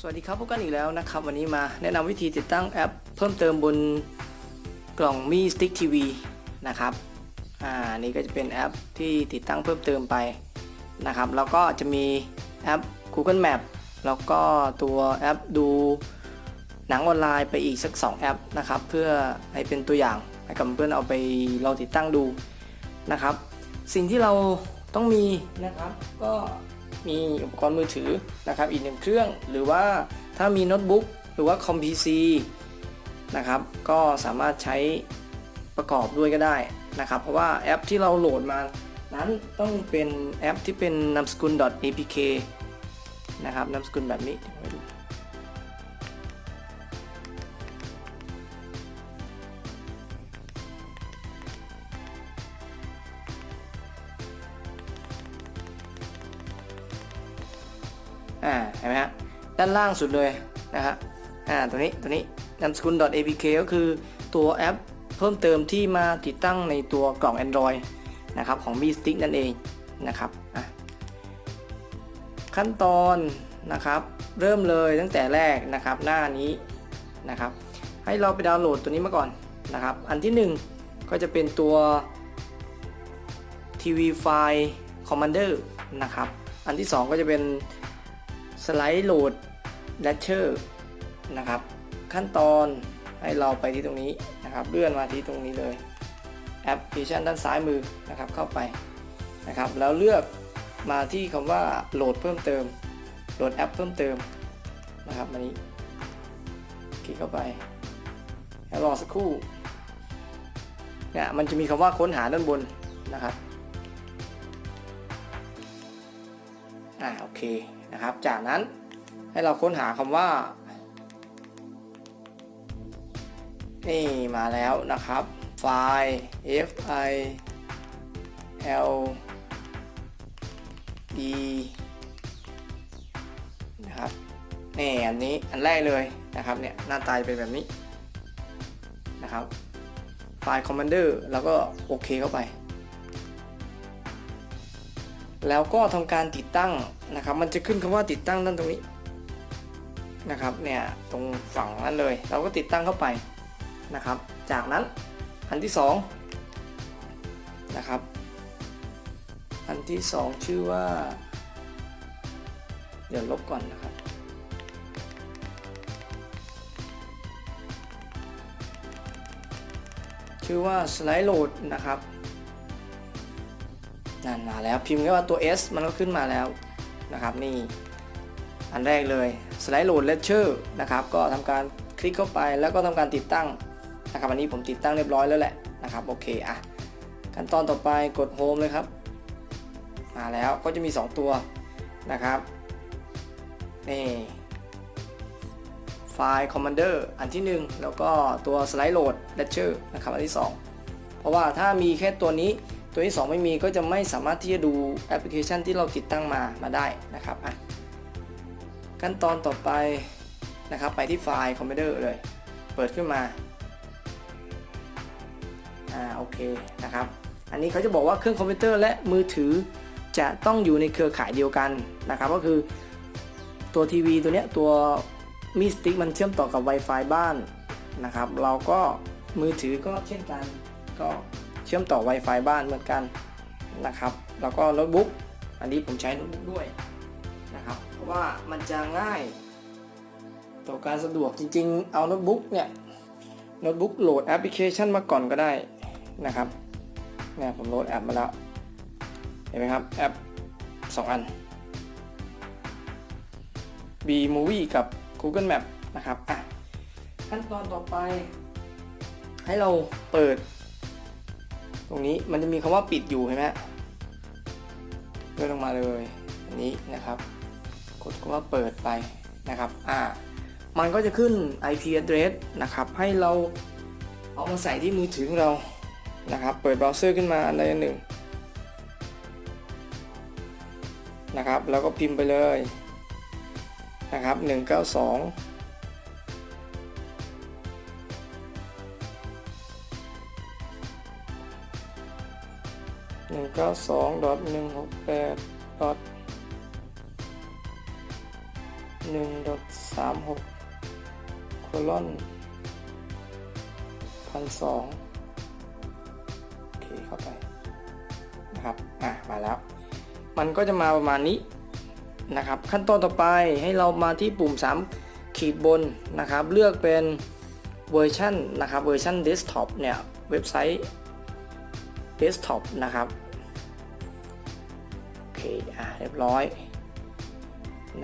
สวัสดีครับพบกันอีกแล้วนะครับ วันนี้มาแนะนำวิธีติดตั้งแอป เพิ่มเติมบนกล่อง Mi Stick TV นะครับอ่านี่ก็จะเป็นแอปที่ติดตั้งเพิ่มเติมไปนะครับ แล้วก็จะมีแอป Google Map แล้วก็ตัวแอปดูหนังออนไลน์ไปอีกสัก 2 แอปนะครับ เพื่อให้เป็นตัวอย่างให้กับเพื่อนเอาไปลองติดตั้งดูนะครับ สิ่งที่เราต้องมีนะครับ ก็ มีอุปกรณ์มือถือนะครับอีกหนึ่งเครื่อง หรือว่าถ้ามีโน้ตบุ๊กหรือว่าคอมพิวซีนะครับก็สามารถใช้ประกอบด้วยก็ได้นะครับ เพราะว่าแอปที่เราโหลดมานั้นต้องเป็นแอปที่เป็นนามสกุล .apk นะครับนามสกุลแบบนี้ ห็นไหมฮะด้านล่างสุดเลยนะฮะอ่าตัวนี้ตัวนี้นามสกุล .apk ก็คือตัวแอปเพิ่มเติมที่มาติดตั้งในตัวกล่อง Android นะครับของ Mi Stick นั่นเองนะครับอะขั้นตอนนะครับเริ่มเลยตั้งแต่แรกนะครับหน้านี้นะครับให้เราไปดาวน์โหลดตัวนี้มาก่อนนะครับอันที่หนึ่งก็จะเป็นตัว TV File Commander นะครับอันที่สองก็จะเป็น สไลด์โหลดแลชเชอร์นะครับ ขั้นตอนให้เราไปที่ตรงนี้นะครับเลื่อนมาที่ตรงนี้เลยแอปพลิเคชันด้านซ้ายมือนะครับเข้าไปนะครับ แล้วเลือกมาที่คำว่าโหลดเพิ่มเติม โหลดแอปเพิ่มเติมนะครับมานี้ คลิกเข้าไปแล้วรอสักครู่เนี่ยมันจะมีคำว่าค้นหาด้านบนนะครับอ่าโอเค นะครับ จากนั้นให้เราค้นหาคำว่า นี่มาแล้วนะครับ ไฟล์ f i l e นะครับนี่อันนี้อันแรกเลยนะครับเนี่ยหน้าตาจะเป็นแบบนี้นะครับไฟล์ Commander แล้วก็โอเคเข้าไป แล้วก็ทำการติดตั้งนะครับ มันจะขึ้นคำว่าติดตั้งด้านตรงนี้นะครับเนี่ยตรงฝั่งนั้นเลย เราก็ติดตั้งเข้าไปนะครับ จากนั้นอันที่สองนะครับอันที่สองชื่อว่า เดี๋ยวลบก่อนนะครับชื่อว่า slide load นะครับ นั่นมาแล้วพิมพ์แค่ว่าตัว S มันก็ขึ้นมาแล้วนะครับนี่อันแรกเลย Slide Load Lecture นะครับก็ทำการคลิกเข้าไปแล้วก็ทำการติดตั้งนะครับอันนี้ผมติดตั้งเรียบร้อยแล้วแหละนะครับโอเคอะขั้นตอนต่อไปกด Home เลยครับมาแล้วก็จะมี 2 ตัวนะครับนี่ไฟล์ Commander อันที่ 1 แล้วก็ตัว Slide Load Lecture นะครับอันที่ 2 เพราะว่าถ้ามีแค่ตัวนี้ ตัวที่ 2 ไม่มีก็จะไม่สามารถที่จะดูแอปพลิเคชันที่เราติดตั้งมามาได้นะครับอะขั้นตอนต่อไปนะครับไปที่ไฟล์ Commander เลย เปิดขึ้นมาอ่าโอเคนะครับอันนี้เขาจะบอกว่าเครื่องคอมพิวเตอร์และมือถือจะต้องอยู่ในเครือข่ายเดียวกันนะครับก็คือตัวทีวีตัวเนี้ยตัวมีสติ๊กมันเชื่อมต่อกับ Wi-Fi บ้านนะครับ เราก็มือถือก็เช่นกันก็ เชื่อมต่อ Wi-Fi บ้านเหมือนกันนะครับ แล้วก็โน้ตบุ๊กอันนี้ผมใช้โน้ตบุ๊กด้วยนะครับ เพราะว่ามันจะง่าย ต่อการสะดวกจริงๆ เอาโน้ตบุ๊กเนี่ยโน้ตบุ๊กโหลดแอปพลิเคชันมาก่อนก็ได้นะครับเนี่ยผมโหลดแอปมาแล้ว เห็นไหมครับแอป 2 อัน B Movie กับ Google Map นะครับอะขั้นตอนต่อไป ให้เราเปิด รงนี้มันจะมีคำว่าปิดอยู่เห็นไหมเลื่อนลงมาเลยอันนี้นะครับ กดคำว่าเปิดไปนะครับอ่ามันก็จะขึ้น IP address นะครับให้เราเอามาใส่ที่มือถือของเรานะครับเปิดเบราว์เซอร์ขึ้นมาอันใดอันหนึ่งนะครับแล้วก็พิมพ์ไปเลยนะครับ192 192.168.1.36โคลอนพันสองโอเคเข้าไปนะครับอะมาแล้ว มันก็จะมาประมาณนี้นะครับ ขั้นตอนต่อไปให้เรามาที่ปุ่ม 3 ขีดบนนะครับ เลือกเป็นเวอร์ชันนะครับเวอร์ชันเดสก์ท็อปเนี่ย เว็บไซต์ เดสก์ท็อปนะครับ โอเค อะ เรียบร้อย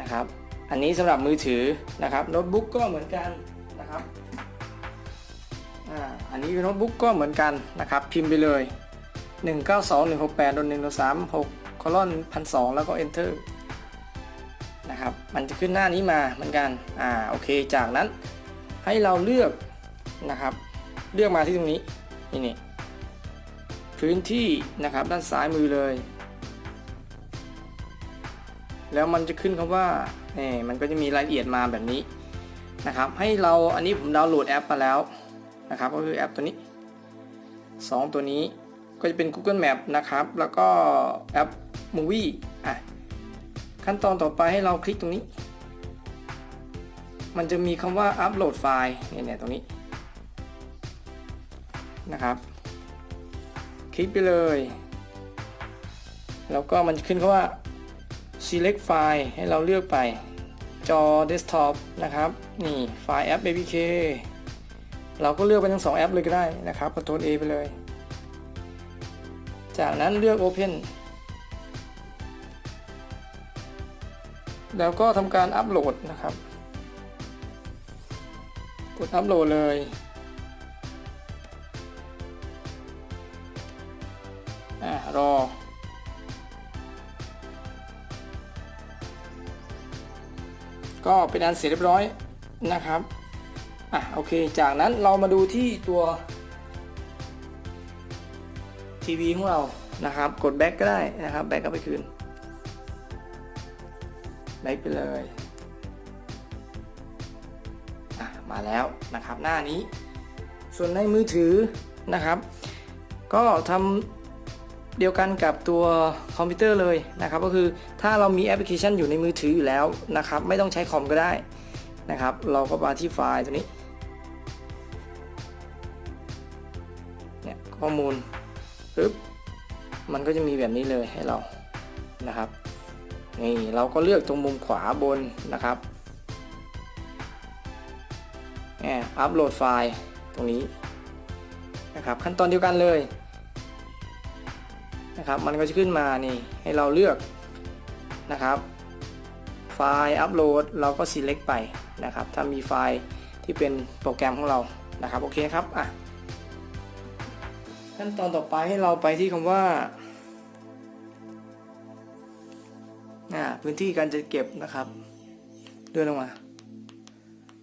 นะครับ อันนี้สำหรับมือถือนะครับ โน้ตบุ๊กก็เหมือนกันนะครับ อ่า อันนี้โน้ตบุ๊กก็เหมือนกันนะครับ พิมพ์ไปเลย 192168โดน136คอลอน1,200แล้วก็ enter นะครับ มันจะขึ้นหน้านี้มาเหมือนกัน อ่า โอเค จากนั้นให้เราเลือกนะครับ เลือกมาที่ตรงนี้ นี่นี่ พื้นที่นะครับด้านซ้ายมือเลย แล้วมันจะขึ้นคำว่าเนี่มันก็จะมีรายละเอียดมาแบบนี้นะครับ ให้เราอันนี้ผมดาวน์โหลดแอปมาแล้วนะครับ ก็คือแอปตัวนี้ 2 ตัวนี้ก็จะเป็น Google Map นะครับ แล้วก็แอป Movie อะขั้นตอนต่อไปให้เราคลิกตรงนี้ มันจะมีคำว่าอัปโหลดไฟล์เนี่ยตรงนี้นะครับ ลิกไปเลย แล้วก็มันขึ้นคำว่า select file ให้เราเลือกไป จอ desktop นะครับ นี่ไฟล์แอป APK เราก็เลือกไปทั้ง 2 แอปเลยก็ได้นะครับ Ctrl A ไปเลย จากนั้นเลือก Open แล้วก็ทำการอัปโหลดนะครับ กดอัปโหลดเลย ก็เป็นอันเสร็จเรียบร้อยนะครับอะโอเค จากนั้นเรามาดูที่ตัวทีวีของเรานะครับ กดแบ็กก็ได้นะครับแบ็กก็ไปคืนแบ็กไปเลยอะมาแล้วนะครับหน้านี้ ส่วนในมือถือนะครับ ก็ทำ เดียวกันกับตัวคอมพิวเตอร์เลยนะครับก็คือถ้าเรามีแอปพลิเคชันอยู่ในมือถืออยู่แล้วนะครับไม่ต้องใช้คอมก็ได้นะครับ เราก็มาที่ไฟล์ตัวนี้เนี่ยข้อมูลปึ๊บมันก็จะมีแบบนี้เลยให้เรานะครับนี่เราก็เลือกตรงมุมขวาบนนะครับแอบอัปโหลดไฟล์ตรงนี้นะครับขั้นตอนเดียวกันเลย นะครับ มันก็จะขึ้นมานี่ให้เราเลือกนะครับ ไฟล์อัปโหลดเราก็ select ไปนะครับ ถ้ามีไฟล์ที่เป็นโปรแกรมของเรานะครับโอเคครับอะขั้นตอนต่อไปให้เราไปที่คำว่าอ่าพื้นที่การจัดเก็บนะครับเลื่อนลงมา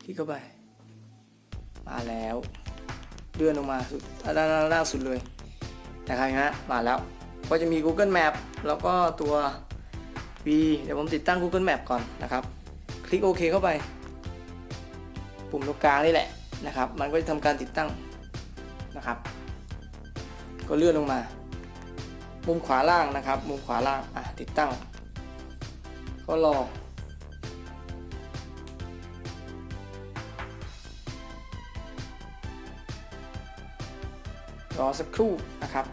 คลิกเข้าไป มาแล้วเลื่อนลงมาสุดด้านล่างสุดเลยนะครับฮะมาแล้ว ก็จะมี Google Map แล้วก็ตัว V เดี๋ยวผมติดตั้ง Google Map ก่อนนะครับ คลิกโอเคเข้าไป ปุ่มตรงกลางนี่แหละนะครับ มันก็จะทำการติดตั้งนะครับ ก็เลื่อนลงมา มุมขวาล่างนะครับ มุมขวาล่างอะติดตั้ง ก็รอรอสักครู่นะครับ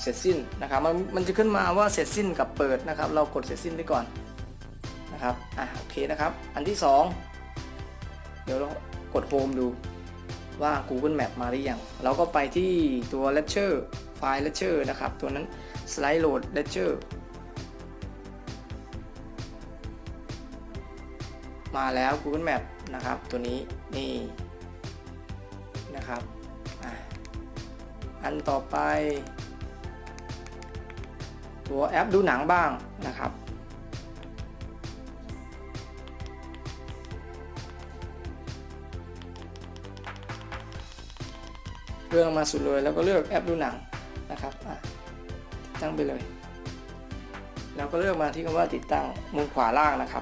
เสร็จสิ้นนะครับมันมันจะขึ้นมาว่าเสร็จสิ้นกับเปิดนะครับ เรากดเสร็จสิ้นไปก่อนนะครับอะโอเคนะครับ อันที่สองเดี๋ยวเรากดโฮมดูว่า Google Map มาหรือยังเราก็ไปที่ตัว Lecture ไฟล์ Lecture นะครับ ตัวนั้น Slide Load Lecture มาแล้ว Google Map นะครับ ตัวนี้นี่นะครับอะอันต่อไป ตัวแอปดูหนังบ้างนะครับเลือกลงมาสุดเลยแล้วก็เลือกแอปดูหนังนะครับตั้งไปเลย แล้วก็เลือกมาที่คำว่าติดตั้งมุมขวาล่างนะครับ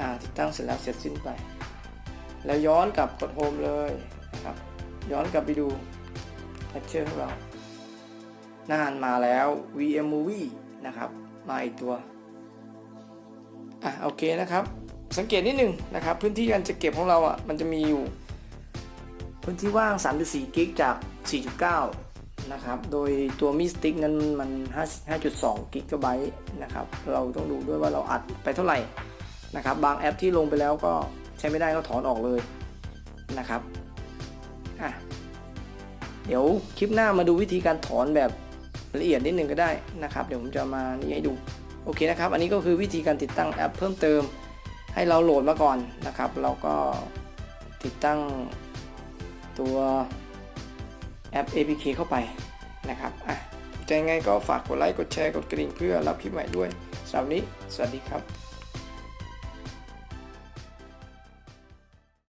อ่าติดตั้งเสร็จแล้วเสร็จสิ้นไป แล้วย้อนกลับกดโฮมเลยนะครับ ย้อนกลับไปดูแพทเชอร์ของเราหน้านมาแล้ว VM Movie นะครับ มาอีกตัว อะโอเคนะครับ สังเกตนิดนึงนะครับ พื้นที่การจะเก็บของเราอะ มันจะมีอยู่ พื้นที่ว่าง 3.4 กิกจาก 4.9 นะครับ โดยตัวมีสติกนั้นมัน 5.2 กิกะไบต์นะครับ เราต้องดูด้วยว่าเราอัดไปเท่าไหร่ นะครับบางแอปที่ลงไปแล้วก็ใช้ไม่ได้ก็ถอนออกเลยนะครับอะเดี๋ยวคลิปหน้ามาดูวิธีการถอนแบบละเอียดนิดนึงก็ได้นะครับ เดี๋ยวผมจะมานี่ให้ดูโอเคนะครับ อันนี้ก็คือวิธีการติดตั้งแอปเพิ่มเติมให้เราโหลดมาก่อนนะครับเราก็ติดตั้งตัวแอป APK เข้าไปนะครับอะถูกใจไงก็ฝากกดไลค์ กดแชร์ กดกระดิ่งเพื่อรับคลิปใหม่ด้วยสำหรับวันนี้ สวัสดีครับ